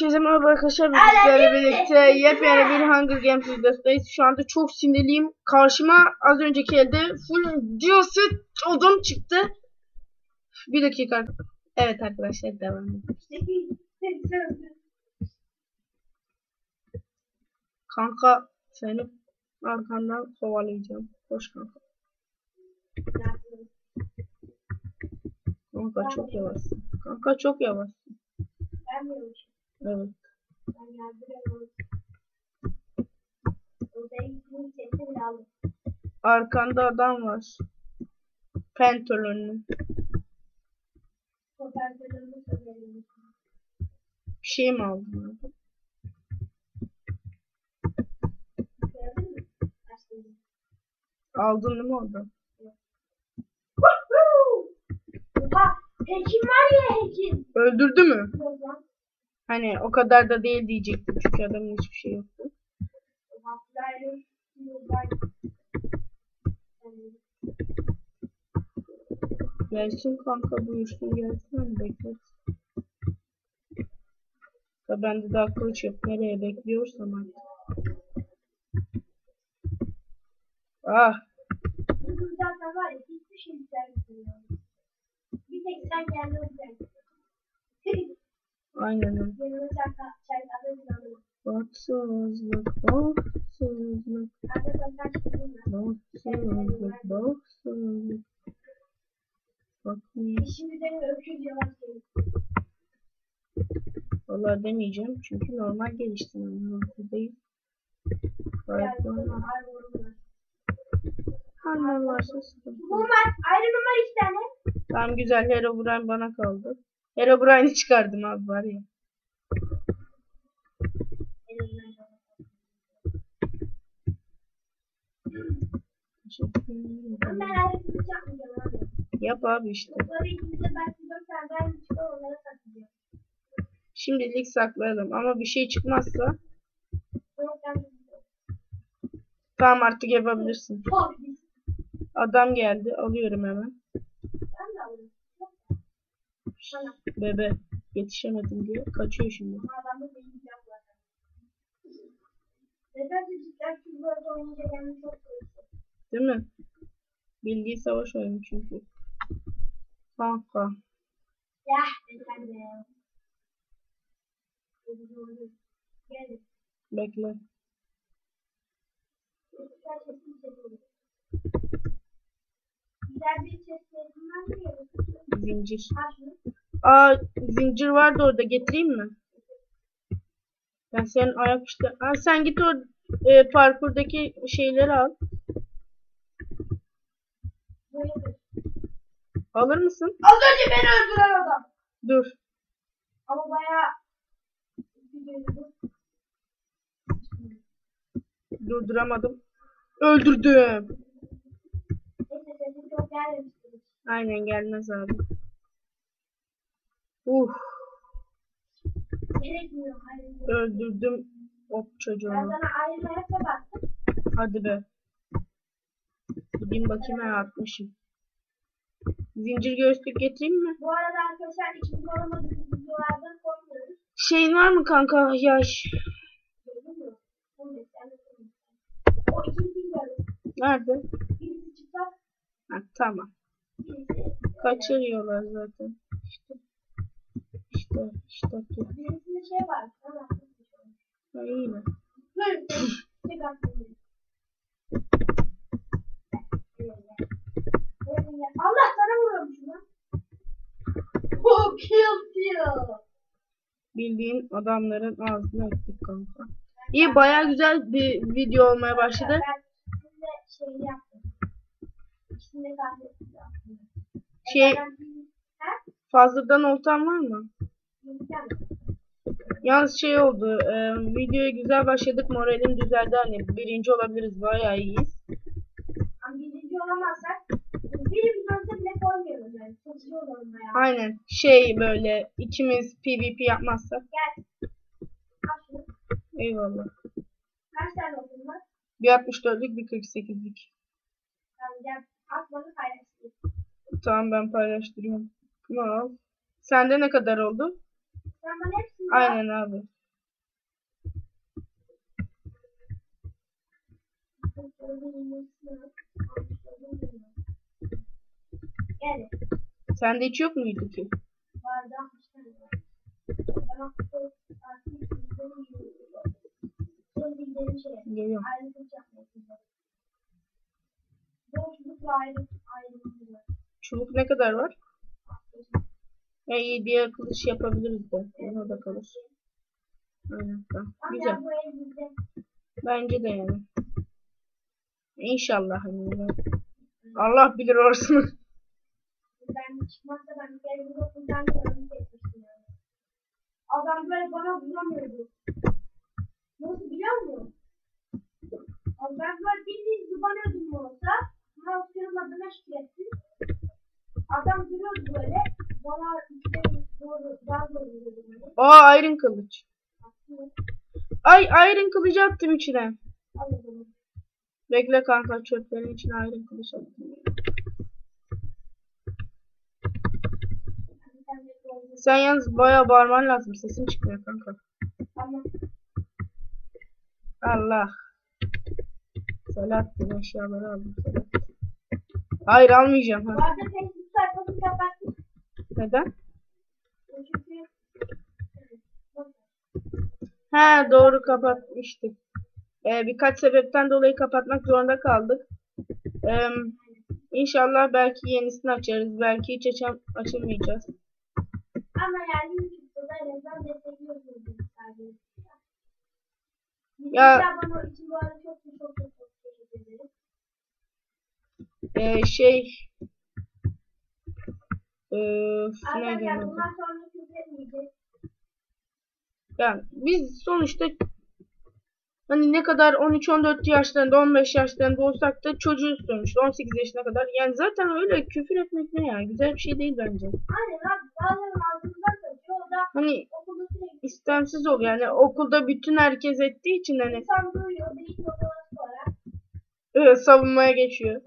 Herkese merhaba arkadaşlar. Biz sizlerle birlikte yepyeni bir Hunger Games videosundayız. Şu anda çok sinirliyim. Karşıma az önceki elde full diyorset adam çıktı. Bir dakika. Evet arkadaşlar devam edelim. Kanka seni arkandan kovalayacağım. Koş kanka. Kanka çok yavaşsın. Kanka çok yavaşsın. Evet. Arkanda adam var. Pantolonlu. Bir şey mi aldın abi? Aldın değil mi orada? Hekim var ya hekim. Öldürdü mü? Hani o kadar da değil diyecektim çünkü adamın hiçbir şey yoktu. Gelsin kanka buyursun gelsin bekle. Da bende daha kılıç yok. Nereye bekliyorsam artık. Ah Bu zaten var ya hiçbir şey güzel Bir tek sen kendi özel. Aynen. Bahtsızlık, bahtsızlık, bahtsızlık, bahtsızlık. Bakmayayım. Şimdi de öküz yavaş. Valla demeyeceğim çünkü normal geliştirmem mümkün değil. Gayet normal. Ne varsa sıkıntı. Bu var. Ayrı numara iki tane. Tamam güzel Herobrine bana kaldı. Herobrine'i çıkardım abi var ya. Yap abi işte. Şimdilik saklayalım ama bir şey çıkmazsa tamam artık yapabilirsin. Adam geldi alıyorum hemen. Ben de alırım. Bebe yetişemedim diye kaçıyor şimdi. Değil mi? Bildiği savaş oyunu çünkü. Kanka. Ya. Bekle. Zincir. Aa zincir vardı orada getireyim mi? Ben senin ayak işte. Aa, sen git o e, parkurdaki şeyleri al. Alır mısın? Az önce beni öldüren adam. Dur. Ama bayağı Durduramadım. Öldürdüm. Aynen gelmez abi. Hayır. öldürdüm o Ben çocuğunu. Hadi be. Gideyim bakayım ha atmışım. Zincir göğüslük getireyim mi? Bu arada arkadaşlar ikinci olamadığımız videolarda koymuyoruz. Şeyin var mı kanka yaş? Nerede? Ha, tamam. Kaçırıyorlar zaten. İşte. İşte. Dur. birisinde şey var. Allah sana vuruyormuş lan. Oh kill kill. Bildiğin adamların ağzına ettik kanka. İyi baya güzel bir video olmaya başladı. Şey fazladan oltan var mı? Yalnız şey oldu. E, videoya güzel başladık. Moralim düzeldi. Hani birinci olabiliriz. Bayağı iyiyiz. Ama birinci olamazsak birimiz ölse bile koymuyoruz yani. Çok iyi. Aynen. Şey böyle ikimiz PvP yapmazsak. Gel. Şunu. Eyvallah. Kaç tane okun var? Bir 64'lük bir 48'lik. Tamam gel. At bana paylaşayım. Tamam ben paylaştırıyorum. Bunu al. Sende ne kadar oldu? Aynen abi. Yani Sende hiç yok muydu ki? vardı 60 tane var. Ben artık artık bilgilerimi yiyorum. Son bilgilerim. Geliyorum. Çubuk ne kadar var? Ya iyi diğer kılıç yapabiliriz de. Ona da kalır. Aynen Güzel. Bence de yani. İnşallah. Allah bilir orasını. Bir yani. Adam böyle bana vuramıyordu. Nasıl biliyor musun? Abi ben böyle bildiğin zıbanıyordum olsa. Mouse'un adına şikayettim. Adam duruyordu böyle. Aa Iron kılıç. Ay Iron kılıcı attım içine. Bekle kanka çöplerin içine Iron kılıç attım. Sen yalnız bayağı bağırman lazım. Sesin çıkmıyor kanka. Allah. Selahattin eşyaları aldım. Hayır almayacağım. Bu Ha. arada Facebook sayfasını kapattım. Neden? He doğru kapatmıştık. Ee, birkaç sebepten dolayı kapatmak zorunda kaldık. Ee, inşallah belki yenisini açarız. Belki hiç açam açamayacağız. Ama yani YouTube'da azından destekliyorsunuz sadece. Ya- Ya. Bana için bu arada çok çok çok çok çok teşekkür ederim. Ee, şey ee, Arkadaşlar bundan sonra etmeyeceğiz. Yani biz sonuçta hani ne kadar 13-14 yaşlarında 15 yaşlarında olsak da çocuğuz sonuçta 18 yaşına kadar. Yani zaten öyle küfür etmek ne ya? Güzel bir şey değil bence. Aynen abi bazen ağzımızdan kaçıyor. O da Hani okulda sürekli istemsiz oluyor. Yani okulda bütün herkes ettiği için hani insan duyuyor. Odaları sonra. e, savunmaya geçiyor.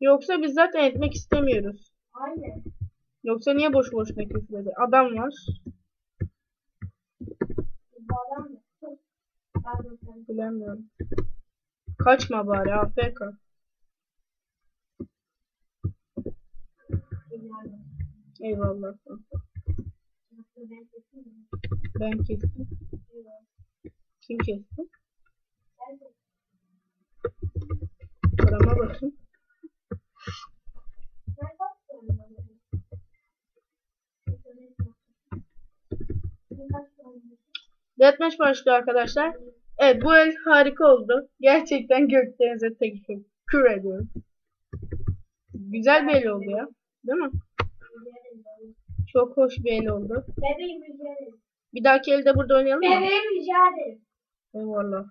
Yoksa biz zaten etmek istemiyoruz. Aynen. Yoksa niye boş boşuna küfür ediyor? Adam var. Adam. Bilemiyorum. Kaçma bari AFK. Eyvallah. Ben kestim. Kim kesti? Parama bakın. Ben kaç tane alıyorum? Ben kaç tane alıyorum? Deathmatch başlıyor arkadaşlar. Evet bu el harika oldu. Gerçekten göklerinize teşekkür ediyorum. Güzel bir el oldu ya. Değil mi? Çok hoş bir el oldu. Bebeğim rica. Bir dahaki elde burada oynayalım mı? Bebeğim rica ederim. Eyvallah.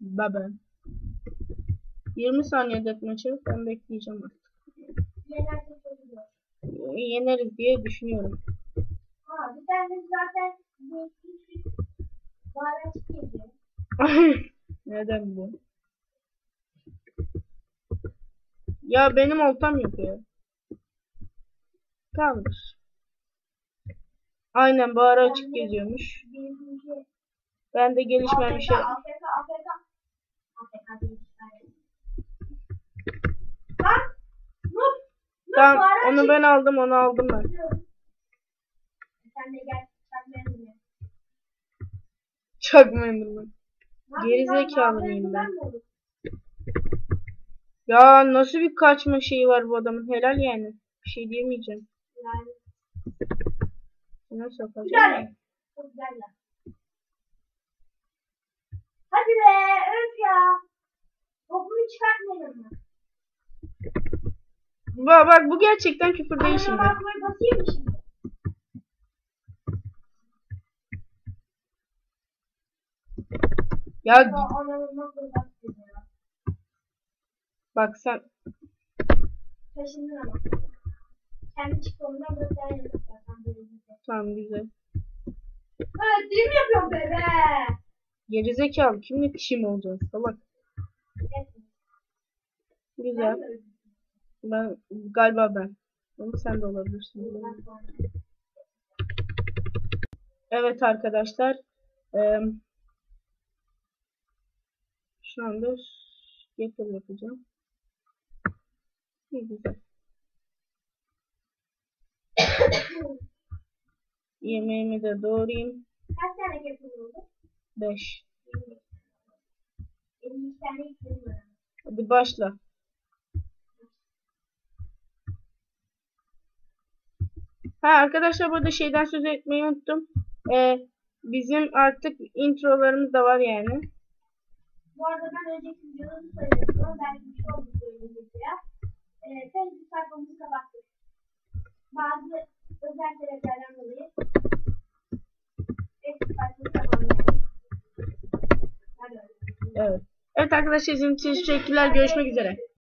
Baba. 20 saniye deathmatch'ı ben bekleyeceğim artık. Yeneriz diye düşünüyorum. Ha bir tane zaten baharat geliyor. Neden bu? Ya benim oltam yok ya. Tamamdır. Aynen bahar açık geziyormuş. Birinci. Ben de gelişmemiş. Afrika, Afrika, Afrika. Afrika hayır. Lan! Nur! Nur Tamam onu ben aldım onu aldım ben. Sen de gel. Çok memnunum. Geri zekalı mıyım ben? Ya nasıl bir kaçma şeyi var bu adamın helal yani. Bir şey diyemeyeceğim. Yani Nasıl lan. Hadi be öf ya. Topunu çıkartmayalım mı? Bak, bak bu gerçekten küfür değil şimdi. bakmayı basayım mı şimdi? Ya bak sen Taşındın ama. Kendi güzel. tamam güzel. Evet değil mi yapıyorum bebe? Gerizekalı kimle kişi mi olacaksın salak. Güzel. Ben galiba ben. Ama sen de olabilirsin. Evet arkadaşlar. eee, şu anda getir yapacağım. İyi güzel. Yemeğimi de doğrayayım. Kaç tane yapım oldu? 5. 50 tane istedim var. Hadi başla. Ha arkadaşlar burada şeyden söz etmeyi unuttum. Ee, bizim artık introlarımız da var yani. Bu arada ben önceki videoda söyledim belki bir şey oldu söyleyeyim mesela. Ee, Facebook sayfamızı kapattık. Bazı özel sebeplerden dolayı Facebook sayfamızı kapattık. Evet. Evet arkadaşlar izlediğiniz için teşekkürler. Görüşmek üzere.